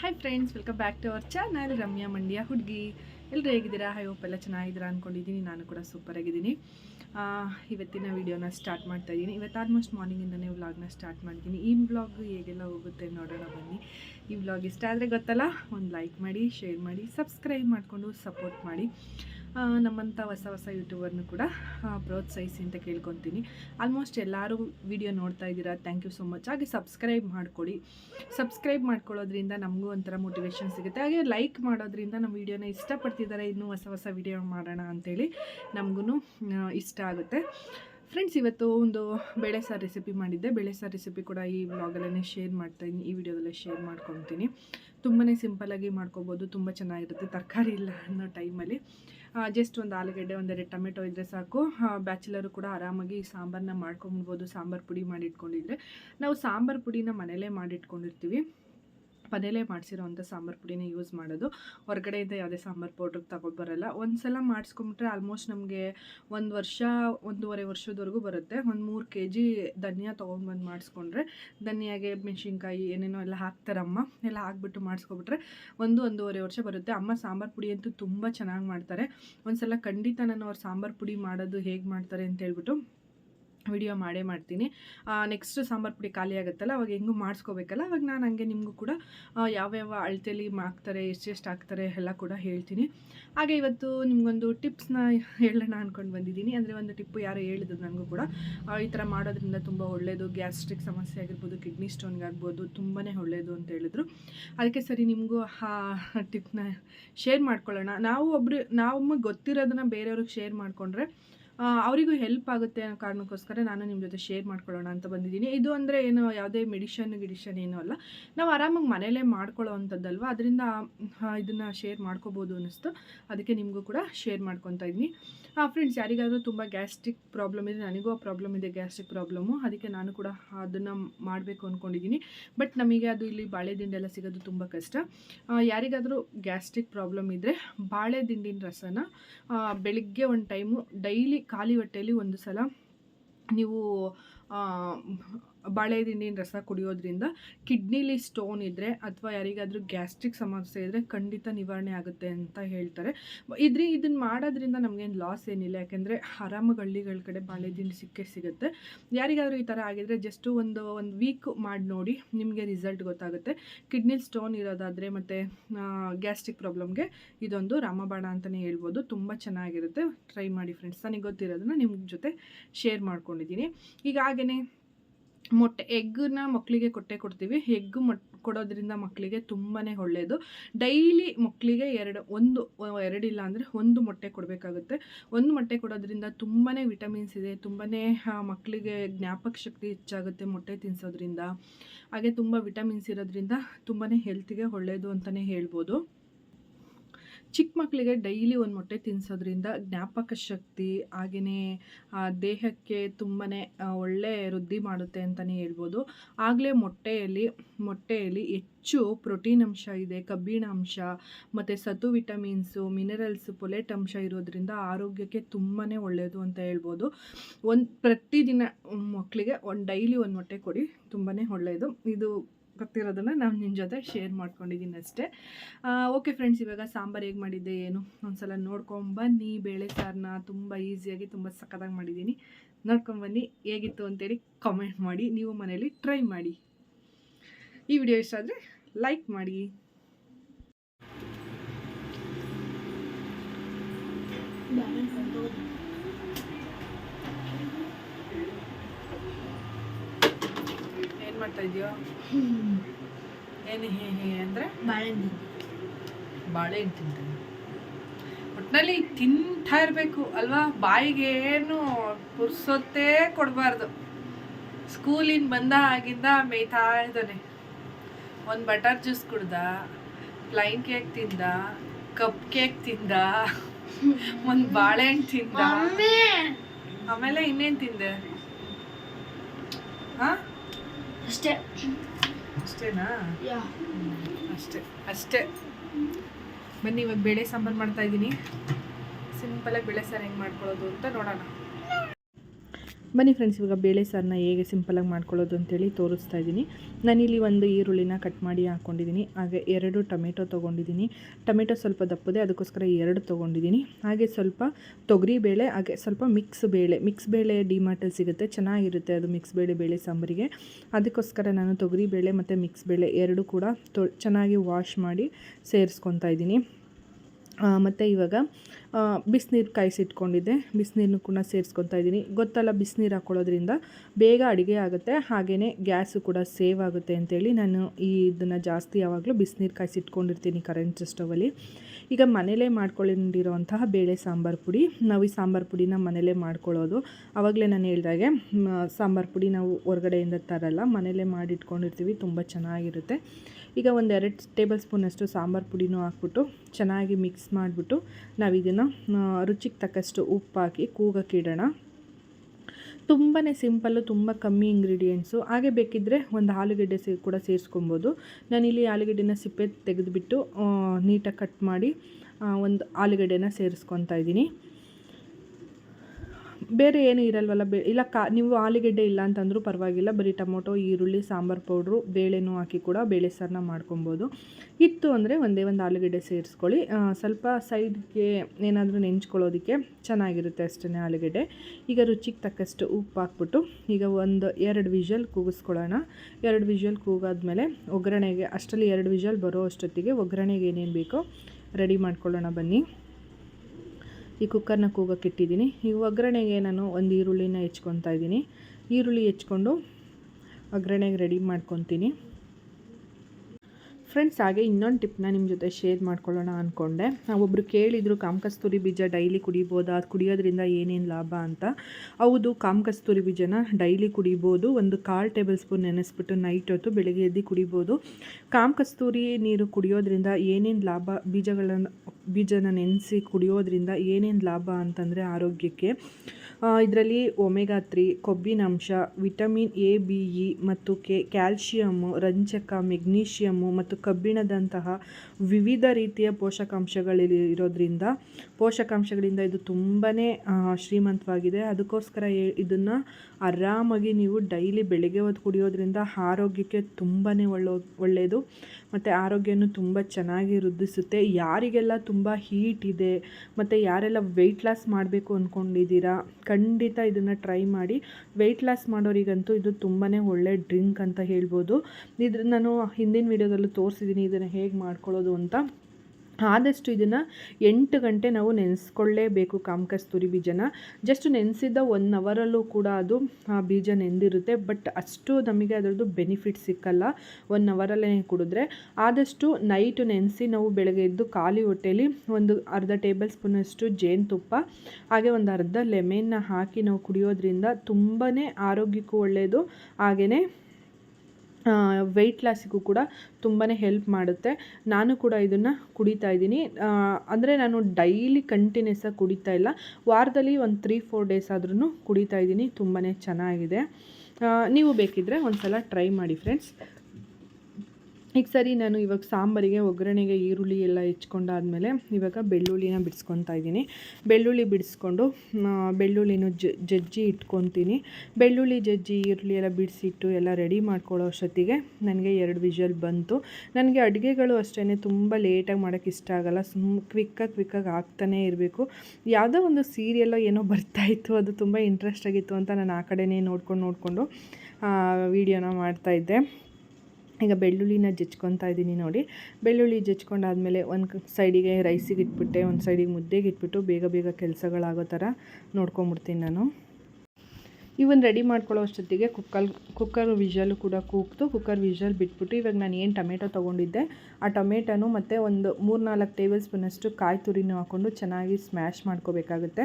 Hi friends welcome back to our channel Ramya Mandya ಹುಡುಗಿ ಎಲ್ಲರೂ ಹೇಗಿದ್ದೀರಾ? ಹೈ ಹೋಪ್ ಎಲ್ಲ ಚೆನ್ನಾಗಿದ್ದೀರಾ ಅಂದ್ಕೊಂಡಿದ್ದೀನಿ ನಾನು ಕೂಡ ಸೂಪರ್ ಆಗಿದ್ದೀನಿ. ಆ, ಇವತ್ತಿನ ವಿಡಿಯೋನ ಸ್ಟಾರ್ಟ್ ಮಾಡ್ತಾ ಇದ್ದೀನಿ. ಇವತ್ತು ಆಲ್ಮೋಸ್ಟ್ ಮಾರ್ನಿಂಗಿಂದನೇ ವ್ಲಾಗ್ನ ಸ್ಟಾರ್ಟ್ ಮಾಡ್ತೀನಿ. ಈ ವ್ಲಾಗ್ ಹೇಗೆಲ್ಲ ಹೋಗುತ್ತೆ ನೋಡೋಣ ಬನ್ನಿ. ಈ ವ್ಲಾಗ್ ಇಷ್ಟ ಆದರೆ ಗೊತ್ತಲ್ಲ? ಒಂದು ಲೈಕ್ ಮಾಡಿ ಶೇರ್ ಮಾಡಿ ಸಬ್ಸ್ಕ್ರೈಬ್ ಮಾಡಿಕೊಂಡು ಸಪೋರ್ಟ್ ಮಾಡಿ. ನಮ್ಮಂಥ ಹೊಸ ಹೊಸ ಯೂಟ್ಯೂಬರ್ನು ಕೂಡ ಪ್ರೋತ್ಸಾಹಿಸಿ ಅಂತ ಕೇಳ್ಕೊತೀನಿ. ಆಲ್ಮೋಸ್ಟ್ ಎಲ್ಲರೂ ವಿಡಿಯೋ ನೋಡ್ತಾ ಇದ್ದೀರಾ, ಥ್ಯಾಂಕ್ ಯು ಸೊ ಮಚ್. ಹಾಗೆ ಸಬ್ಸ್ಕ್ರೈಬ್ ಮಾಡ್ಕೊಳ್ಳಿ. ಸಬ್ಸ್ಕ್ರೈಬ್ ಮಾಡ್ಕೊಳ್ಳೋದ್ರಿಂದ ನಮಗೂ ಒಂಥರ ಮೋಟಿವೇಶನ್ ಸಿಗುತ್ತೆ. ಹಾಗೆ ಲೈಕ್ ಮಾಡೋದ್ರಿಂದ ನಮ್ಮ ವಿಡಿಯೋನ ಇಷ್ಟಪಡ್ತಿದ್ದಾರೆ ಇನ್ನೂ ಹೊಸ ಹೊಸ ವಿಡಿಯೋ ಮಾಡೋಣ ಅಂಥೇಳಿ ನಮಗೂ ಇಷ್ಟ ಆಗುತ್ತೆ. ಫ್ರೆಂಡ್ಸ್, ಇವತ್ತು ಒಂದು ಬೇಳೆ ಸಾರು ರೆಸಿಪಿ ಮಾಡಿದ್ದೆ. ಬೇಳೆ ಸಾರು ರೆಸಿಪಿ ಕೂಡ ಈ ವ್ಲಾಗಲ್ಲೇ ಶೇರ್ ಮಾಡ್ತಾಯಿದ್ದೀನಿ ಈ ವಿಡಿಯೋದಲ್ಲೇ ಶೇರ್ ಮಾಡ್ಕೊತೀನಿ. ತುಂಬಾ ಸಿಂಪಲ್ಲಾಗಿ ಮಾಡ್ಕೋಬೋದು, ತುಂಬ ಚೆನ್ನಾಗಿರುತ್ತೆ. ತರಕಾರಿ ಇಲ್ಲ ಅನ್ನೋ ಟೈಮಲ್ಲಿ. ಜಸ್ಟ್ ಒಂದು ಆಲೂಗಡ್ಡೆ ಒಂದೆರಡು ಟೊಮೆಟೊ ಇದ್ದರೆ ಸಾಕು. ಬ್ಯಾಚುಲರು ಕೂಡ ಆರಾಮಾಗಿ ಸಾಂಬಾರನ್ನ ಮಾಡ್ಕೊಂಡ್ಬೋದು, ಸಾಂಬಾರು ಪುಡಿ ಮಾಡಿಟ್ಕೊಂಡಿದ್ರೆ. ನಾವು ಸಾಂಬಾರು ಪುಡಿನ ಮನೇಲೇ ಮಾಡಿಟ್ಕೊಂಡಿರ್ತೀವಿ. ಮನೇಲೇ ಮಾಡಿಸಿರೋವಂಥ ಸಾಂಬಾರು ಪುಡಿನ ಯೂಸ್ ಮಾಡೋದು. ಹೊರಗಡೆಯಿಂದ ಯಾವುದೇ ಸಾಂಬಾರು ಪೌಡ್ರಿಗೆ ಬರಲ್ಲ. ಒಂದು ಸಲ ಮಾಡಿಸ್ಕೊಂಬಿಟ್ರೆ ಆಲ್ಮೋಸ್ಟ್ ನಮಗೆ ಒಂದು ವರ್ಷ, ಒಂದೂವರೆ ವರ್ಷದವರೆಗೂ ಬರುತ್ತೆ. ಒಂದು ಮೂರು ಕೆ ಜಿ ಧನಿಯಾ ತೊಗೊಂಡ್ಬಂದು ಮಾಡಿಸ್ಕೊಂಡ್ರೆ, ಧನಿಯಾಗೆ ಮೆಣಸಿನ್ಕಾಯಿ ಏನೇನೋ ಎಲ್ಲ ಹಾಕ್ತಾರಮ್ಮ, ಎಲ್ಲ ಹಾಕ್ಬಿಟ್ಟು ಮಾಡಿಸ್ಕೊಬಿಟ್ರೆ ಒಂದು ಒಂದೂವರೆ ವರ್ಷ ಬರುತ್ತೆ. ಅಮ್ಮ ಸಾಂಬಾರು ಪುಡಿ ಅಂತೂ ತುಂಬ ಚೆನ್ನಾಗಿ ಮಾಡ್ತಾರೆ. ಒಂದು ಸಲ ಖಂಡಿತ ನಾನು ಅವ್ರು ಸಾಂಬಾರು ಪುಡಿ ಮಾಡೋದು ಹೇಗೆ ಮಾಡ್ತಾರೆ ಅಂತ ಹೇಳ್ಬಿಟ್ಟು ವಿಡಿಯೋ ಮಾಡೇ ಮಾಡ್ತೀನಿ. ನೆಕ್ಸ್ಟ್ ಸಾಂಬಾರು ಪುಡಿ ಖಾಲಿ ಆಗುತ್ತಲ್ಲ, ಅವಾಗ ಹೆಂಗೂ ಮಾಡಿಸ್ಕೋಬೇಕಲ್ಲ, ಅವಾಗ ನಾನು ಹಂಗೆ ನಿಮಗೂ ಕೂಡ ಯಾವ್ಯಾವ ಅಳತೆಲಿ ಹಾಕ್ತಾರೆ ಎಷ್ಟೆಷ್ಟು ಹಾಕ್ತಾರೆ ಎಲ್ಲ ಕೂಡ ಹೇಳ್ತೀನಿ. ಹಾಗೆ ಇವತ್ತು ನಿಮಗೊಂದು ಟಿಪ್ಸ್ನ ಹೇಳೋಣ ಅಂದ್ಕೊಂಡು ಬಂದಿದ್ದೀನಿ. ಅಂದರೆ ಒಂದು ಟಿಪ್ಪು ಯಾರು ಹೇಳಿದ್ರು ನನಗೂ ಕೂಡ. ಈ ಥರ ಮಾಡೋದ್ರಿಂದ ತುಂಬ ಒಳ್ಳೆಯದು ಗ್ಯಾಸ್ಟ್ರಿಕ್ ಸಮಸ್ಯೆ ಆಗಿರ್ಬೋದು ಕಿಡ್ನಿ ಸ್ಟೋನ್ಗೆ ಆಗ್ಬೋದು ತುಂಬಾ ಒಳ್ಳೆಯದು ಅಂತ ಹೇಳಿದ್ರು. ಅದಕ್ಕೆ ಸರಿ ನಿಮಗೂ ಆ ಟಿಪ್ನ ಶೇರ್ ಮಾಡ್ಕೊಳ್ಳೋಣ. ನಾವು ಒಬ್ರು ನಾವು ಗೊತ್ತಿರೋದನ್ನ ಬೇರೆಯವ್ರಿಗೆ ಶೇರ್ ಮಾಡಿಕೊಂಡ್ರೆ ಅವರಿಗೂ ಹೆಲ್ಪ್ ಆಗುತ್ತೆ ಅನ್ನೋ ಕಾರಣಕ್ಕೋಸ್ಕರ ನಾನು ನಿಮ್ಮ ಜೊತೆ ಶೇರ್ ಮಾಡ್ಕೊಳ್ಳೋಣ ಅಂತ ಬಂದಿದ್ದೀನಿ. ಇದು ಅಂದರೆ ಏನು, ಯಾವುದೇ ಮೆಡಿಷನ್ ಗಿಡಿಷನ್ ಏನೂ ಅಲ್ಲ. ನಾವು ಆರಾಮಾಗಿ ಮನೇಲೇ ಮಾಡ್ಕೊಳ್ಳೋ ಅಂಥದ್ದಲ್ವ? ಅದರಿಂದ ಇದನ್ನು ಶೇರ್ ಮಾಡ್ಕೋಬೋದು ಅನ್ನಿಸ್ತು. ಅದಕ್ಕೆ ನಿಮಗೂ ಕೂಡ ಶೇರ್ ಮಾಡ್ಕೊತಾ ಇದ್ದೀನಿ. ಫ್ರೆಂಡ್ಸ್ ಯಾರಿಗಾದರೂ ತುಂಬ ಗ್ಯಾಸ್ಟ್ರಿಕ್ ಪ್ರಾಬ್ಲಮ್ ಇದೆ, ನನಗೂ ಆ ಪ್ರಾಬ್ಲಮ್ ಇದೆ ಗ್ಯಾಸ್ಟ್ರಿಕ್ ಪ್ರಾಬ್ಲಮು ಅದಕ್ಕೆ ನಾನು ಕೂಡ ಅದನ್ನು ಮಾಡಬೇಕು ಅಂದ್ಕೊಂಡಿದ್ದೀನಿ ಬಟ್ ನಮಗೆ ಅದು ಇಲ್ಲಿ ಬಾಳೆ ದಿಂಡೆ ಎಲ್ಲ ಸಿಗೋದು ತುಂಬ ಕಷ್ಟ. ಯಾರಿಗಾದರೂ ಗ್ಯಾಸ್ಟ್ರಿಕ್ ಪ್ರಾಬ್ಲಮ್ ಇದ್ದರೆ ಬಾಳೆ ದಿಂಡಿನ ರಸನ ಬೆಳಿಗ್ಗೆ ಒಂದು ಟೈಮು ಡೈಲಿ ಖಾಲಿ ಹೊಟ್ಟೆಯಲ್ಲಿ ಒಂದು ಸಲ ನೀವು ಆ, ಬಾಳೆ ದಿಂಡಿನ ರಸ ಕುಡಿಯೋದ್ರಿಂದ ಕಿಡ್ನಿಲಿ ಸ್ಟೋನ್ ಇದ್ದರೆ ಅಥವಾ ಯಾರಿಗಾದರೂ ಗ್ಯಾಸ್ಟ್ರಿಕ್ ಸಮಸ್ಯೆ ಇದ್ದರೆ ಖಂಡಿತ ನಿವಾರಣೆ ಆಗುತ್ತೆ ಅಂತ ಹೇಳ್ತಾರೆ. ಇದ್ರಿ ಇದನ್ನು ಮಾಡೋದ್ರಿಂದ ನಮಗೇನು ಲಾಸ್ ಏನಿಲ್ಲ. ಯಾಕೆಂದರೆ ಆರಾಮಾಗಿ ಹಳ್ಳಿಗಳ ಕಡೆ ಬಾಳೆದಿಂಡಿ ಸಿಕ್ಕೇ ಸಿಗುತ್ತೆ. ಯಾರಿಗಾದರೂ ಈ ಥರ ಆಗಿದರೆ ಜಸ್ಟು ಒಂದು ಒಂದು ವೀಕ್ ಮಾಡಿ ನೋಡಿ ನಿಮಗೆ ರಿಸಲ್ಟ್ ಗೊತ್ತಾಗುತ್ತೆ. ಕಿಡ್ನಿಲಿ ಸ್ಟೋನ್ ಇರೋದಾದರೆ ಮತ್ತು ಗ್ಯಾಸ್ಟ್ರಿಕ್ ಪ್ರಾಬ್ಲಮ್ಗೆ ಇದೊಂದು ರಾಮಬಾಣ ಅಂತಲೇ ಹೇಳ್ಬೋದು. ತುಂಬ ಚೆನ್ನಾಗಿರುತ್ತೆ. ಟ್ರೈ ಮಾಡಿ ಫ್ರೆಂಡ್ಸ್ ನನಗೆ ಗೊತ್ತಿರೋದನ್ನ ನಿಮ್ಮ ಜೊತೆ ಶೇರ್ ಮಾಡ್ಕೊಂಡಿದ್ದೀನಿ. ಈಗ ಹಾಗೆಯೇ ಮೊಟ್ಟೆ, ಎಗ್ಗನ್ನ ಮಕ್ಕಳಿಗೆ ಕೊಟ್ಟೆ ಕೊಡ್ತೀವಿ. ಎಗ್ಗು ಮೊಟ್ ಕೊಡೋದ್ರಿಂದ ಮಕ್ಕಳಿಗೆ ತುಂಬಾ ಒಳ್ಳೆಯದು ಡೈಲಿ ಮಕ್ಕಳಿಗೆ ಎರಡು, ಒಂದು ಎರಡಿಲ್ಲ ಅಂದರೆ ಒಂದು ಮೊಟ್ಟೆ ಕೊಡಬೇಕಾಗುತ್ತೆ. ಒಂದು ಮೊಟ್ಟೆ ಕೊಡೋದ್ರಿಂದ ತುಂಬಾ ವಿಟಮಿನ್ಸ್ ಇದೆ ತುಂಬಾ ಮಕ್ಕಳಿಗೆ ಜ್ಞಾಪಕ ಶಕ್ತಿ ಹೆಚ್ಚಾಗುತ್ತೆ ಮೊಟ್ಟೆ ತಿನ್ನಿಸೋದ್ರಿಂದ ಹಾಗೆ ತುಂಬ ವಿಟಮಿನ್ಸ್ ಇರೋದ್ರಿಂದ ತುಂಬಾ ಹೆಲ್ತಿಗೆ ಒಳ್ಳೆಯದು ಅಂತಲೇ ಹೇಳ್ಬೋದು. ಚಿಕ್ಕ ಮಕ್ಕಳಿಗೆ ಡೈಲಿ ಒಂದು ಮೊಟ್ಟೆ ತಿನ್ನಿಸೋದ್ರಿಂದ ಜ್ಞಾಪಕ ಶಕ್ತಿ ಹಾಗೆಯೇ ದೇಹಕ್ಕೆ ತುಂಬಾ ಒಳ್ಳೆ ವೃದ್ಧಿ ಮಾಡುತ್ತೆ ಅಂತಲೇ ಹೇಳ್ಬೋದು. ಆಗಲೇ ಮೊಟ್ಟೆಯಲ್ಲಿ ಮೊಟ್ಟೆಯಲ್ಲಿ ಹೆಚ್ಚು ಪ್ರೋಟೀನ್ ಅಂಶ ಇದೆ, ಕಬ್ಬಿಣ ಅಂಶ, ಮತ್ತು ಸತು ವಿಟಮಿನ್ಸು, ಮಿನರಲ್ಸು, ಪೊಲೆಟ್ ಅಂಶ ಇರೋದ್ರಿಂದ ಆರೋಗ್ಯಕ್ಕೆ ತುಂಬಾ ಒಳ್ಳೆಯದು ಅಂತ ಹೇಳ್ಬೋದು. ಒಂದು, ಪ್ರತಿದಿನ, ಮಕ್ಕಳಿಗೆ ಒಂದು ಡೈಲಿ ಒಂದು ಮೊಟ್ಟೆ ಕೊಡಿ ತುಂಬಾ ಒಳ್ಳೆಯದು ಇದು ಗೊತ್ತಿರೋದನ್ನು ನಾನು ನಿಮ್ಮ ಜೊತೆ ಶೇರ್ ಮಾಡ್ಕೊಂಡಿದ್ದೀನಿ ಅಷ್ಟೇ. ಓಕೆ ಫ್ರೆಂಡ್ಸ್ ಇವಾಗ ಸಾಂಬಾರು ಹೇಗೆ ಮಾಡಿದ್ದೆ, ಏನು? ಒಂದ್ಸಲ ನೋಡ್ಕೊಂಬನ್ನಿ ಬೇಳೆ ಸಾರನ್ನ ತುಂಬ ಈಸಿಯಾಗಿ ತುಂಬ ಸಖತ್ತಾಗಿ ಮಾಡಿದ್ದೀನಿ ನೋಡ್ಕೊಂಬನ್ನಿ ಹೇಗಿತ್ತು ಅಂತೇಳಿ ಕಾಮೆಂಟ್ ಮಾಡಿ, ನೀವು ಮನೇಲಿ ಟ್ರೈ ಮಾಡಿ. ಈ ವಿಡಿಯೋ ಇಷ್ಟ ಆದರೆ ಲೈಕ್ ಮಾಡಿ. ಏನು ಮಾಡ್ತಾ ಇದೆಯೋ? ಏನು ಹೇ ಹೇ ಅಂದರೆ? ಬಾಳೆಹಣ್ಣು. ಬಾಳೆಹಣ್ಣು ತಿಂತೀನಿ. ಒಟ್ಟಿನಲ್ಲಿ ತಿಂತಾ ಇರಬೇಕು ಅಲ್ವಾ? ಬಾಯಿಗೆ ಏನು ಪುರ್ಸೊತ್ತೇ ಕೊಡಬಾರ್ದು. ಸ್ಕೂಲಿಂದ ಬಂದ ಆಗಿಂದ ಮೇಯ್ತಾ ಇದ್ದಾನೆ. ಒಂದು ಬಟರ್ ಜ್ಯೂಸ್ ಕುಡ್ದ ಪ್ಲೈನ್ ಕೇಕ್ ತಿಂದ ಕಪ್ ಕೇಕ್ ತಿಂದ ಒಂದು ಬಾಳೆಹಣ್ಣು ತಿಂದ. ಆಮೇಲೆ ಇನ್ನೇನು ತಿಂದೆ? ಹಾಂ ಅಷ್ಟೇ. ಅಷ್ಟೇನಾ? ಯಾ. ಅಷ್ಟೇ ಅಷ್ಟೇ. ಬನ್ನಿ ಇವಾಗ ಬೇಳೆ ಸಾಂಬಾರು ಮಾಡ್ತಾ ಇದ್ದೀನಿ. ಸಿಂಪಲಾಗಿ ಬೇಳೆ ಸಾರು ಹೆಂಗೆ ಮಾಡ್ಕೊಳ್ಳೋದು ಅಂತ ನೋಡೋಣ. ಬನ್ನಿ ಫ್ರೆಂಡ್ಸ್ ಇವಾಗ ಬೇಳೆ ಸಾರನ್ನ ಹೇಗೆ ಸಿಂಪಲಾಗಿ ಮಾಡ್ಕೊಳ್ಳೋದು ಅಂತೇಳಿ ತೋರಿಸ್ತಾ ಇದ್ದೀನಿ. ನಾನಿಲ್ಲಿ ಒಂದು ಈರುಳ್ಳಿನ ಕಟ್ ಮಾಡಿ ಹಾಕ್ಕೊಂಡಿದ್ದೀನಿ ಹಾಗೆ ಎರಡು ಟೊಮೆಟೊ ತೊಗೊಂಡಿದ್ದೀನಿ. ಟೊಮೆಟೊ ಸ್ವಲ್ಪ ದಪ್ಪದೆ, ಅದಕ್ಕೋಸ್ಕರ ಎರಡು ತೊಗೊಂಡಿದ್ದೀನಿ. ಹಾಗೆ ಸ್ವಲ್ಪ ತೊಗರಿ ಬೇಳೆ, ಹಾಗೆ ಸ್ವಲ್ಪ ಮಿಕ್ಸ್ ಬೇಳೆ. ಮಿಕ್ಸ್ ಬೇಳೆ ಡಿಮಾರ್ಟಲ್ಲಿ ಸಿಗುತ್ತೆ, ಚೆನ್ನಾಗಿರುತ್ತೆ ಅದು ಮಿಕ್ಸ್ ಬೇಳೆ ಬೇಳೆ ಸಾಂಬಾರಿಗೆ. ಅದಕ್ಕೋಸ್ಕರ ನಾನು ತೊಗರಿ ಬೇಳೆ ಮತ್ತು ಮಿಕ್ಸ್ ಬೇಳೆ ಎರಡು ಕೂಡ ತೊ ಚೆನ್ನಾಗಿ ವಾಶ್ ಮಾಡಿ ಸೇರಿಸ್ಕೊತಾ ಇದ್ದೀನಿ. ಮತ್ತು ಇವಾಗ ಬಿಸಿನೀರು ಕಾಯಿಸಿಟ್ಕೊಂಡಿದ್ದೆ. ಬಿಸಿನೀರನ್ನು ಕೂಡ ಸೇರಿಸ್ಕೊತಾ ಇದ್ದೀನಿ. ಗೊತ್ತಲ್ಲ, ಬಿಸಿನೀರು ಹಾಕ್ಕೊಳ್ಳೋದ್ರಿಂದ ಬೇಗ ಅಡುಗೆ ಆಗುತ್ತೆ ಹಾಗೆಯೇ ಗ್ಯಾಸು ಕೂಡ ಸೇವ್ ಆಗುತ್ತೆ ಅಂತೇಳಿ ನಾನು ಈ ಇದನ್ನು ಜಾಸ್ತಿ ಯಾವಾಗಲೂ ಬಿಸಿನೀರು ಕಾಯಿಸಿಟ್ಕೊಂಡಿರ್ತೀನಿ ಕರೆಂಟ್ ಸ್ಟವಲ್ಲಿ ಈಗ ಮನೇಲೇ ಮಾಡ್ಕೊಂಡಿರೋವಂತಹ ಬೇಳೆ ಸಾಂಬಾರು ಪುಡಿ. ನಾವು ಈ ಸಾಂಬಾರು ಪುಡಿನ ಮನೇಲೇ ಮಾಡ್ಕೊಳ್ಳೋದು. ಆವಾಗಲೇ ನಾನು ಹೇಳ್ದಾಗೆ ಸಾಂಬಾರು ಪುಡಿ ನಾವು ಹೊರಗಡೆಯಿಂದ ತರಲ್ಲ. ಮನೇಲೇ ಮಾಡಿಟ್ಕೊಂಡಿರ್ತೀವಿ, ತುಂಬ ಚೆನ್ನಾಗಿರುತ್ತೆ. ಈಗ ಒಂದು ಎರಡು ಟೇಬಲ್ ಸ್ಪೂನಷ್ಟು ಸಾಂಬಾರು ಪುಡಿನೂ ಹಾಕ್ಬಿಟ್ಟು ಚೆನ್ನಾಗಿ ಮಿಕ್ಸ್ ಮಾಡಿಬಿಟ್ಟು ನಾವು ಇದನ್ನು ರುಚಿಗೆ ತಕ್ಕಷ್ಟು ಉಪ್ಪು ಹಾಕಿ ಕೂಗಕ್ಕೆ ಇಡೋಣ. ತುಂಬಾ ಸಿಂಪಲ್ಲು, ತುಂಬ ಕಮ್ಮಿ ಇಂಗ್ರೀಡಿಯೆಂಟ್ಸು ಹಾಗೆ ಬೇಕಿದ್ದರೆ ಒಂದು ಆಲೂಗೆಡ್ಡೆ ಸೇ, ಕೂಡ ಸೇರಿಸ್ಕೊಬೋದು. ನಾನಿಲ್ಲಿ ಆಲೂಗೆಡ್ಡೆನ ಸಿಪ್ಪೆ ತೆಗೆದುಬಿಟ್ಟು ನೀಟಾಗಿ ಕಟ್ ಮಾಡಿ ಒಂದು ಆಲೂಗಡ್ಡೆನ ಸೇರಿಸ್ಕೊತಾ ಇದ್ದೀನಿ. ಬೇರೆ ಏನು ಇರಲ್ವಲ್ಲ, ಬೇ, ಇಲ್ಲ ಕಾ, ನೀವು ಆಲೂಗೆಡ್ಡೆ ಇಲ್ಲ ಅಂತಂದರೂ ಪರವಾಗಿಲ್ಲ. ಬರೀ ಟೊಮೊಟೊ, ಈರುಳ್ಳಿ, ಸಾಂಬಾರು ಪೌಡ್ರು, ಬೇಳೆನೂ ಹಾಕಿ ಕೂಡ ಬೇಳೆ ಸಾರನ್ನ ಮಾಡ್ಕೊಬೋದು. ಇತ್ತು ಅಂದರೆ ಒಂದೇ ಒಂದು ಆಲೂಗೆಡ್ಡೆ ಸೇರಿಸ್ಕೊಳ್ಳಿ. ಸ್ವಲ್ಪ ಸೈಡ್ಗೆ ಏನಾದರೂ ನೆಂಚ್ಕೊಳ್ಳೋದಕ್ಕೆ ಚೆನ್ನಾಗಿರುತ್ತೆ ಅಷ್ಟೇ ಆಲೂಗೆಡ್ಡೆ. ಈಗ ರುಚಿಗೆ ತಕ್ಕಷ್ಟು ಉಪ್ಪು ಹಾಕ್ಬಿಟ್ಟು ಈಗ ಒಂದು ಎರಡು ವಿಷಲ್ ಕೂಗಿಸ್ಕೊಳ್ಳೋಣ. ಎರಡು ವಿಷಲ್ ಕೂಗಾದ್ಮೇಲೆ ಒಗ್ಗರಣೆಗೆ, ಅಷ್ಟರಲ್ಲಿ ಎರಡು ವಿಷಲ್ ಬರೋ ಅಷ್ಟೊತ್ತಿಗೆ ಒಗ್ಗರಣೆಗೆ ಏನೇನು ಬೇಕೋ ರೆಡಿ ಮಾಡ್ಕೊಳ್ಳೋಣ ಬನ್ನಿ. ಈ ಕುಕ್ಕರ್ನ ಕೂಗಕ್ಕೆ ಇಟ್ಟಿದ್ದೀನಿ. ಈ ಒಗ್ಗರಣೆಗೆ ನಾನು ಒಂದು ಈರುಳ್ಳಿನ ಹೆಚ್ಕೊತಾ ಇದ್ದೀನಿ. ಈರುಳ್ಳಿ ಹೆಚ್ಕೊಂಡು ಒಗ್ಗರಣೆಗೆ ರೆಡಿ ಮಾಡ್ಕೊತೀನಿ ಫ್ರೆಂಡ್ಸ್ ಹಾಗೆ ಇನ್ನೊಂದು ಟಿಪ್ನ ನಿಮ್ಮ ಜೊತೆ ಶೇರ್ ಮಾಡ್ಕೊಳ್ಳೋಣ ಅಂದ್ಕೊಂಡೆ ಒಬ್ಬರು ಕೇಳಿದರು ಕಾಮಕಸ್ತೂರಿ ಬೀಜ ಡೈಲಿ ಕುಡಿಬೋದಾ? ಅದು ಕುಡಿಯೋದ್ರಿಂದ ಏನೇನು ಲಾಭ ಅಂತ. ಹೌದು, ಕಾಮಕಸ್ತೂರಿ ಬೀಜನ ಡೈಲಿ ಕುಡಿಬೋದು. ಒಂದು ಕಾಲು ಟೇಬಲ್ ಸ್ಪೂನ್ ನೆನೆಸ್ಬಿಟ್ಟು ನೈಟ್ ಹೊತ್ತು ಬೆಳಗ್ಗೆ ಎದ್ದು ಕುಡಿಬೋದು. ಕಾಮಕಸ್ತೂರಿ ನೀರು ಕುಡಿಯೋದ್ರಿಂದ ಏನೇನು ಲಾಭ, ಬೀಜಗಳನ್ನು, ಬೀಜನ ನೆನೆಸಿ ಕುಡಿಯೋದ್ರಿಂದ ಏನೇನು ಲಾಭ ಅಂತಂದರೆ ಆರೋಗ್ಯಕ್ಕೆ. ಇದರಲ್ಲಿ ಒಮೆಗಾ ತ್ರೀ ಕೊಬ್ಬಿನಾಂಶ ವಿಟಮಿನ್ ಎ ಬಿ ಇ ಮತ್ತು ಕೆ ಕ್ಯಾಲ್ಶಿಯಮ್ಮು ರಂಜಕ ಮೆಗ್ನೀಷಿಯಮ್ಮು ಮತ್ತು ಕಬ್ಬಿಣದಂತಹ ವಿವಿಧ ರೀತಿಯ ಪೋಷಕಾಂಶಗಳು ಇರೋದ್ರಿಂದ ಪೋಷಕಾಂಶಗಳಿಂದ ಇದು ತುಂಬಾ ಶ್ರೀಮಂತವಾಗಿದೆ. ಅದಕ್ಕೋಸ್ಕರ ಇದನ್ನು ಆರಾಮಾಗಿ ನೀವು ಡೈಲಿ ಬೆಳಗ್ಗೆ ಹೊತ್ತು ಕುಡಿಯೋದ್ರಿಂದ ಆರೋಗ್ಯಕ್ಕೆ ತುಂಬಾ ಒಳ್ಳೆ ಒಳ್ಳೆಯದು ಮತ್ತು ಆರೋಗ್ಯನೂ ತುಂಬ ಚೆನ್ನಾಗಿ ವೃದ್ಧಿಸುತ್ತೆ. ಯಾರಿಗೆಲ್ಲ ತುಂಬ ಹೀಟ್ ಇದೆ, ಮತ್ತು ಯಾರೆಲ್ಲ ವೆಯ್ಟ್ ಲಾಸ್ ಮಾಡಬೇಕು ಅಂದ್ಕೊಂಡಿದ್ದೀರಾ ಖಂಡಿತ ಇದನ್ನು ಟ್ರೈ ಮಾಡಿ. ವೆಯ್ಟ್ ಲಾಸ್ ಮಾಡೋರಿಗಂತೂ ಇದು ತುಂಬಾ ಒಳ್ಳೆ ಡ್ರಿಂಕ್ ಅಂತ ಹೇಳ್ಬೋದು. ಇದ್ರ ನಾನು ಹಿಂದಿನ ವೀಡಿಯೋದಲ್ಲೂ ತೋರಿಸಿದ್ದೀನಿ ಇದನ್ನು ಹೇಗೆ ಮಾಡ್ಕೊಳ್ಳೋದು ಅಂತ. ಆದಷ್ಟು ಇದನ್ನು ಎಂಟು ಗಂಟೆ ನಾವು ನೆನೆಸ್ಕೊಳ್ಳೇಬೇಕು ಕಾಮಕಸ್ತೂರಿ ಬೀಜನ. ಜಸ್ಟ್ ನೆನೆಸಿದ್ದ ಒನ್ ಅವರಲ್ಲೂ ಕೂಡ ಅದು ಆ ಬೀಜ ನೆಂದಿರುತ್ತೆ. ಬಟ್ ಅಷ್ಟು ನಮಗೆ ಅದರದ್ದು ಬೆನಿಫಿಟ್ ಸಿಕ್ಕಲ್ಲ ಒನ್ ಅವರಲ್ಲೇ ಕುಡಿದ್ರೆ. ಆದಷ್ಟು ನೈಟು ನೆನೆಸಿ ನಾವು ಬೆಳಗ್ಗೆ ಎದ್ದು ಖಾಲಿ ಹೊಟ್ಟೆಲಿ ಒಂದು ಅರ್ಧ ಟೇಬಲ್ ಸ್ಪೂನಷ್ಟು ಜೇನುತುಪ್ಪ, ಹಾಗೆ ಒಂದು ಅರ್ಧ ಲೆಮೆನ್ನ ಹಾಕಿ ನಾವು ಕುಡಿಯೋದ್ರಿಂದ ತುಂಬಾ ಆರೋಗ್ಯಕ್ಕೂ ಒಳ್ಳೆಯದು ಹಾಗೆಯೇ ವೆಯ್ಟ್ ಲಾಸಿಗೂ ಕೂಡ ತುಂಬಾ ಹೆಲ್ಪ್ ಮಾಡುತ್ತೆ. ನಾನು ಕೂಡ ಇದನ್ನು ಕುಡಿತಾ ಇದ್ದೀನಿ. ಅಂದರೆ ನಾನು ಡೈಲಿ ಕಂಟಿನ್ಯೂಸ್ ಆಗಿ ಕುಡಿತಾ ಇಲ್ಲ. ವಾರದಲ್ಲಿ ಒಂದು ತ್ರೀ ಫೋರ್ ಡೇಸ್ ಆದ್ರೂ ಕುಡಿತಾ ಇದ್ದೀನಿ. ತುಂಬಾ ಚೆನ್ನಾಗಿದೆ. ನೀವು ಬೇಕಿದ್ದರೆ ಒಂದು ಸಲ ಟ್ರೈ ಮಾಡಿ ಫ್ರೆಂಡ್ಸ್ ಈಗ ಸರಿ, ನಾನು ಇವಾಗ ಸಾಂಬಾರಿಗೆ, ಒಗ್ಗರಣೆಗೆ ಈರುಳ್ಳಿ ಎಲ್ಲ ಹೆಚ್ಕೊಂಡಾದಮೇಲೆ ಇವಾಗ ಬೆಳ್ಳುಳ್ಳಿನ ಬಿಡಿಸ್ಕೊತಾ ಇದ್ದೀನಿ. ಬೆಳ್ಳುಳ್ಳಿ ಬಿಡಿಸ್ಕೊಂಡು ಬೆಳ್ಳುಳ್ಳಿನ ಜಜ್ಜಿ ಇಟ್ಕೊತೀನಿ. ಬೆಳ್ಳುಳ್ಳಿ, ಜಜ್ಜಿ, ಈರುಳ್ಳಿ ಎಲ್ಲ ಬಿಡಿಸಿಟ್ಟು ಎಲ್ಲ ರೆಡಿ ಮಾಡ್ಕೊಳ್ಳೋ ಅಷ್ಟೊತ್ತಿಗೆ ನನಗೆ ಎರಡು ವಿಷಲ್ ಬಂತು. ನನಗೆ ಅಡುಗೆಗಳು ಅಷ್ಟೇ ತುಂಬ ಲೇಟಾಗಿ ಮಾಡೋಕ್ಕೆ ಇಷ್ಟ ಆಗಲ್ಲ. ಸುಮ್ ಕ್ವಿಕ್ಕಾಗಿ ಕ್ವಿಕ್ಕಾಗಿ ಆಗ್ತಾನೇ ಇರಬೇಕು. ಯಾವುದೋ ಒಂದು ಸೀರಿಯಲ್ಲೋ ಏನೋ ಬರ್ತಾಯಿತ್ತು ಅದು ತುಂಬ ಇಂಟ್ರೆಸ್ಟ್ ಆಗಿತ್ತು ಅಂತ ನಾನು ಆ ಕಡೆಯೇ ನೋಡ್ಕೊಂಡು, ನೋಡಿಕೊಂಡು ವೀಡಿಯೋನ ಮಾಡ್ತಾಯಿದ್ದೆ ಈಗ ಬೆಳ್ಳುಳ್ಳಿನ ಜಜ್ಕೊತಾ ಇದ್ದೀನಿ ನೋಡಿ. ಬೆಳ್ಳುಳ್ಳಿ ಜಜ್ಕೊಂಡಾದಮೇಲೆ ಒಂದು ಸೈಡಿಗೆ ರೈಸಿಗೆ ಇಟ್ಬಿಟ್ಟೆ, ಒಂದು ಸೈಡಿಗೆ ಮುದ್ದೆಗೆ ಇಟ್ಬಿಟ್ಟು ಬೇಗ ಬೇಗ ಕೆಲಸಗಳಾಗೋ ಥರ ನೋಡ್ಕೊಂಬಿಡ್ತೀನಿ ನಾನು. ಇವನ್ ರೆಡಿ ಮಾಡ್ಕೊಳ್ಳೋ ಅಷ್ಟೊತ್ತಿಗೆ ಕುಕ್ಕರ್ ವಿಷಲು ಕೂಡ ಕೂಗ್ತು. ಕುಕ್ಕರ್ ವಿಷಲ್ ಬಿಟ್ಬಿಟ್ಟು ಇವಾಗ ನಾನು ಏನು ಟೊಮೆಟೊ ತೊಗೊಂಡಿದ್ದೆ, ಆ ಟೊಮೆಟೊನು ಮತ್ತು ಒಂದು ಮೂರು ನಾಲ್ಕು ಟೇಬಲ್ ಸ್ಪೂನಷ್ಟು ಕಾಯಿ ತುರಿನೂ ಹಾಕ್ಕೊಂಡು ಚೆನ್ನಾಗಿ ಸ್ಮ್ಯಾಶ್ ಮಾಡ್ಕೋಬೇಕಾಗುತ್ತೆ.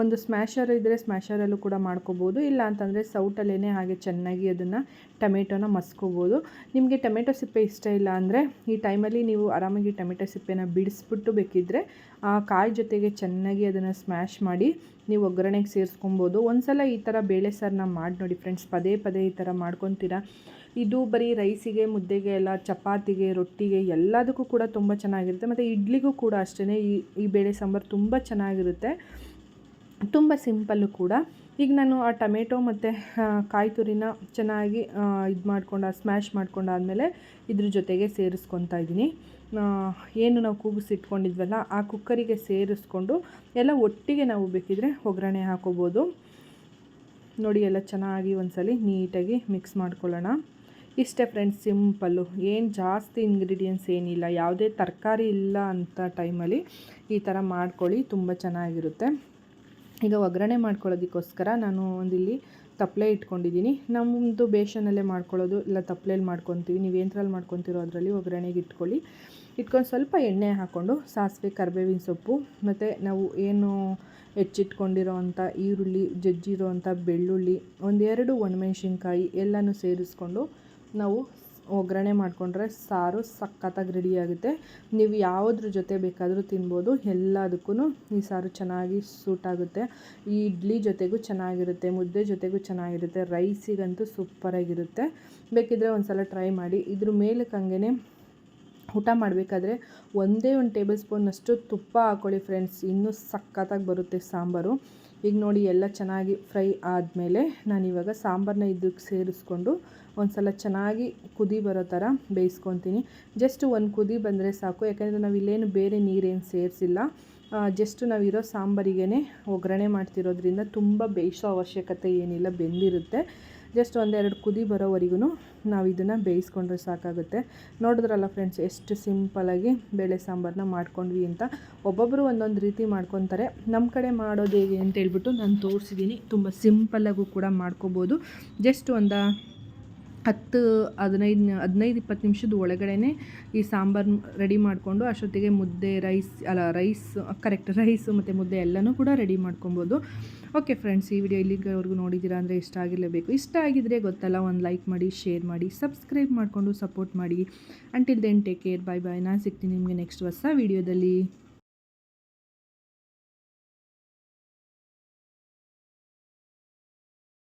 ಒಂದು ಸ್ಮ್ಯಾಶರ್ ಇದ್ದರೆ ಸ್ಮ್ಯಾಷರಲ್ಲೂ ಕೂಡ ಮಾಡ್ಕೋಬೋದು. ಇಲ್ಲ ಅಂತಂದರೆ ಸೌಟಲ್ಲೇ ಹಾಗೆ ಚೆನ್ನಾಗಿ ಅದನ್ನು ಟೊಮೆಟೊನ ಮಸ್ಕೋಬೋದು. ನಿಮಗೆ ಟೊಮೆಟೊ ಸಿಪ್ಪೆ ಇಷ್ಟ ಇಲ್ಲ ಅಂದರೆ ಈ ಟೈಮಲ್ಲಿ ನೀವು ಆರಾಮಾಗಿ ಟೊಮೆಟೊ ಸಿಪ್ಪೆನ ಬಿಡಿಸ್ಬಿಟ್ಟು ಬೇಕಿದ್ದರೆ ಆ ಕಾಯಿ ಜೊತೆಗೆ ಚೆನ್ನಾಗಿ ಅದನ್ನು ಸ್ಮ್ಯಾಶ್ ಮಾಡಿ ನೀವು ಒಗ್ಗರಣೆಗೆ ಸೇರಿಸ್ಕೊಬೋದು. ಒಂದು ಸಲ ಈ ಥರ ಬೇಳೆ ಸಾರನ್ನ ಮಾಡಿ ನೋಡಿ ಫ್ರೆಂಡ್ಸ್ ಪದೇ ಪದೇ ಈ ಥರ ಮಾಡ್ಕೊತೀರಾ? ಇದು ಬರೀ ರೈಸಿಗೆ ಮುದ್ದೆಗೆ ಎಲ್ಲ ಚಪಾತಿಗೆ, ರೊಟ್ಟಿಗೆ ಎಲ್ಲದಕ್ಕೂ ಕೂಡ ತುಂಬ ಚೆನ್ನಾಗಿರುತ್ತೆ. ಮತ್ತು ಇಡ್ಲಿಗೂ ಕೂಡ ಅಷ್ಟೇ ಈ ಈ ಬೇಳೆ ಸಾಂಬಾರು ತುಂಬ ಚೆನ್ನಾಗಿರುತ್ತೆ. ತುಂಬ ಸಿಂಪಲ್ಲು ಕೂಡ. ಈಗ ನಾನು ಆ ಟೊಮೆಟೊ ಮತ್ತು ಕಾಯಿ ತುರಿನ ಚೆನ್ನಾಗಿ ಇದು ಮಾಡ್ಕೊಂಡು, ಸ್ಮ್ಯಾಶ್ ಮಾಡ್ಕೊಂಡಾದಮೇಲೆ ಇದ್ರ ಜೊತೆಗೆ ಸೇರಿಸ್ಕೊತಾ ಇದ್ದೀನಿ. ಏನು ನಾವು ಕೂಗಿಸಿಟ್ಕೊಂಡಿದ್ವಲ್ಲ ಆ ಕುಕ್ಕರಿಗೆ ಸೇರಿಸ್ಕೊಂಡು ಎಲ್ಲ ಒಟ್ಟಿಗೆ ನಾವು ಬೇಕಿದ್ರೆ ಒಗ್ಗರಣೆ ಹಾಕೋಬೋದು. ನೋಡಿ, ಎಲ್ಲ ಚೆನ್ನಾಗಿ ಒಂದ್ಸಲಿ ನೀಟಾಗಿ ಮಿಕ್ಸ್ ಮಾಡ್ಕೊಳ್ಳೋಣ. ಇಷ್ಟೇ ಫ್ರೆಂಡ್ಸ್, ಸಿಂಪಲ್ಲು. ಏನು ಜಾಸ್ತಿ ಇಂಗ್ರೀಡಿಯೆಂಟ್ಸ್ ಏನಿಲ್ಲ. ಯಾವುದೇ ತರಕಾರಿ ಇಲ್ಲ ಅಂತ ಟೈಮಲ್ಲಿ ಈ ಥರ ಮಾಡ್ಕೊಳ್ಳಿ, ತುಂಬ ಚೆನ್ನಾಗಿರುತ್ತೆ. ಈಗ ಒಗ್ಗರಣೆ ಮಾಡ್ಕೊಳ್ಳೋದಕ್ಕೋಸ್ಕರ ನಾನು ಒಂದಿಲ್ಲಿ ತಪ್ಪಲೆ ಇಟ್ಕೊಂಡಿದ್ದೀನಿ. ನಮ್ಮದು ಬೇಷನಲ್ಲೇ ಮಾಡ್ಕೊಳ್ಳೋದು, ಇಲ್ಲ ತಪ್ಪಲೆಯಲ್ಲಿ ಮಾಡ್ಕೊತೀವಿ, ನೀವು ಏನರಲ್ಲಿ ಮಾಡ್ಕೊತಿರೋ ಅದರಲ್ಲಿ ಒಗ್ಗರಣೆಗೆ ಇಟ್ಕೊಳ್ಳಿ. ಇಟ್ಕೊಂಡು ಸ್ವಲ್ಪ ಎಣ್ಣೆ ಹಾಕ್ಕೊಂಡು ಸಾಸಿವೆ, ಕರಿಬೇವಿನ ಸೊಪ್ಪು, ಮತ್ತು ನಾವು ಏನು ಹೆಚ್ಚಿಟ್ಕೊಂಡಿರೋ ಅಂಥ ಈರುಳ್ಳಿ, ಜಜ್ಜಿರೋ ಅಂಥ ಬೆಳ್ಳುಳ್ಳಿ, ಒಂದೆರಡು ಒಣಮೆಣ್ಸಿನ್ಕಾಯಿ ಎಲ್ಲನೂ ಸೇರಿಸ್ಕೊಂಡು ನಾವು ಒಗ್ಗರಣೆ ಮಾಡಿಕೊಂಡ್ರೆ ಸಾರು ಸಖತ್ತಾಗಿ ರೆಡಿಯಾಗುತ್ತೆ ನೀವು ಯಾವುದ್ರ ಜೊತೆ ಬೇಕಾದರೂ ತಿನ್ಬೋದು. ಎಲ್ಲದಕ್ಕೂ ಈ ಸಾರು ಚೆನ್ನಾಗಿ ಸೂಟ್ ಆಗುತ್ತೆ. ಈ ಇಡ್ಲಿ ಜೊತೆಗೂ ಚೆನ್ನಾಗಿರುತ್ತೆ, ಮುದ್ದೆ ಜೊತೆಗೂ ಚೆನ್ನಾಗಿರುತ್ತೆ ರೈಸಿಗಂತೂ ಸೂಪರಾಗಿರುತ್ತೆ ಬೇಕಿದ್ರೆ ಒಂದು ಸಲ ಟ್ರೈ ಮಾಡಿ. ಇದ್ರ ಮೇಲಕ್ಕೆ ಹಂಗೆ ಊಟ ಮಾಡಬೇಕಾದ್ರೆ ಒಂದೇ ಒಂದು ಟೇಬಲ್ ಸ್ಪೂನಷ್ಟು ತುಪ್ಪ ಹಾಕ್ಕೊಳ್ಳಿ ಫ್ರೆಂಡ್ಸ್ ಇನ್ನೂ ಸಖತ್ತಾಗಿ ಬರುತ್ತೆ ಸಾಂಬಾರು. ಈಗ ನೋಡಿ ಎಲ್ಲ ಚೆನ್ನಾಗಿ ಫ್ರೈ ಆದಮೇಲೆ ನಾನಿವಾಗ ಸಾಂಬಾರನ್ನ ಇದಕ್ಕೆ ಸೇರಿಸ್ಕೊಂಡು ಒಂದು ಸಲ ಚೆನ್ನಾಗಿ ಕುದಿ ಬರೋ ಥರ ಬೇಯಿಸ್ಕೊತೀನಿ. ಜಸ್ಟ್ ಒಂದು ಕುದಿ ಬಂದರೆ ಸಾಕು, ಯಾಕೆಂದರೆ ನಾವು ಇಲ್ಲೇನು ಬೇರೆ ನೀರೇನು ಸೇರಿಸಿಲ್ಲ. ಜಸ್ಟ್ ನಾವಿರೋ ಸಾಂಬಾರಿಗೇ ಒಗ್ಗರಣೆ ಮಾಡ್ತಿರೋದ್ರಿಂದ ತುಂಬ ಬೇಯಿಸೋ ಅವಶ್ಯಕತೆ ಏನಿಲ್ಲ, ಬೆಂದಿರುತ್ತೆ. ಜಸ್ಟ್ ಒಂದೆರಡು ಕುದಿ ಬರೋವರೆಗೂ ನಾವು ಇದನ್ನು ಬೇಯಿಸ್ಕೊಂಡ್ರೆ ಸಾಕಾಗುತ್ತೆ. ನೋಡಿದ್ರಲ್ಲ ಫ್ರೆಂಡ್ಸ್ ಎಷ್ಟು ಸಿಂಪಲಾಗಿ ಬೇಳೆ ಸಾಂಬಾರನ್ನ ಮಾಡ್ಕೊಂಡ್ವಿ ಅಂತ. ಒಬ್ಬೊಬ್ಬರು ಒಂದೊಂದು ರೀತಿ ಮಾಡ್ಕೊತಾರೆ. ನಮ್ಮ ಕಡೆ ಮಾಡೋದು ಹೇಗೆ ಅಂತ ಹೇಳ್ಬಿಟ್ಟು ನಾನು ತೋರಿಸಿದ್ದೀನಿ ತುಂಬ ಸಿಂಪಲ್ಲಾಗೂ ಕೂಡ ಮಾಡ್ಕೋಬೋದು. ಜಸ್ಟ್ ಒಂದು ಹತ್ತು, ಹದಿನೈದು ಹದಿನೈದು, ಇಪ್ಪತ್ತು ನಿಮಿಷದ ಒಳಗಡೆ ಈ ಸಾಂಬಾರು ರೆಡಿ ಮಾಡಿಕೊಂಡು ಅಷ್ಟೊತ್ತಿಗೆ ಮುದ್ದೆ ರೈಸ್ ಅಲ್ಲ ರೈಸ್ ಕರೆಕ್ಟ್ ರೈಸು ಮತ್ತು ಮುದ್ದೆ ಎಲ್ಲನೂ ಕೂಡ ರೆಡಿ ಮಾಡ್ಕೊಬೋದು. ಓಕೆ ಫ್ರೆಂಡ್ಸ್ ಈ ವಿಡಿಯೋ ಇಲ್ಲಿಗವರೆಗೂ ನೋಡಿದ್ದೀರಾ ಅಂದರೆ ಇಷ್ಟ ಆಗಿರಲೇಬೇಕು. ಇಷ್ಟ ಆಗಿದ್ರೆ ಗೊತ್ತಲ್ಲ, ಒಂದು ಲೈಕ್ ಮಾಡಿ ಶೇರ್ ಮಾಡಿ ಸಬ್ಸ್ಕ್ರೈಬ್ ಮಾಡಿಕೊಂಡು ಸಪೋರ್ಟ್ ಮಾಡಿ. Until then take care bye bye ನಾನು ಸಿಗ್ತೀನಿ ನಿಮಗೆ ನೆಕ್ಸ್ಟ್ ಹೊಸ ವೀಡಿಯೋದಲ್ಲಿ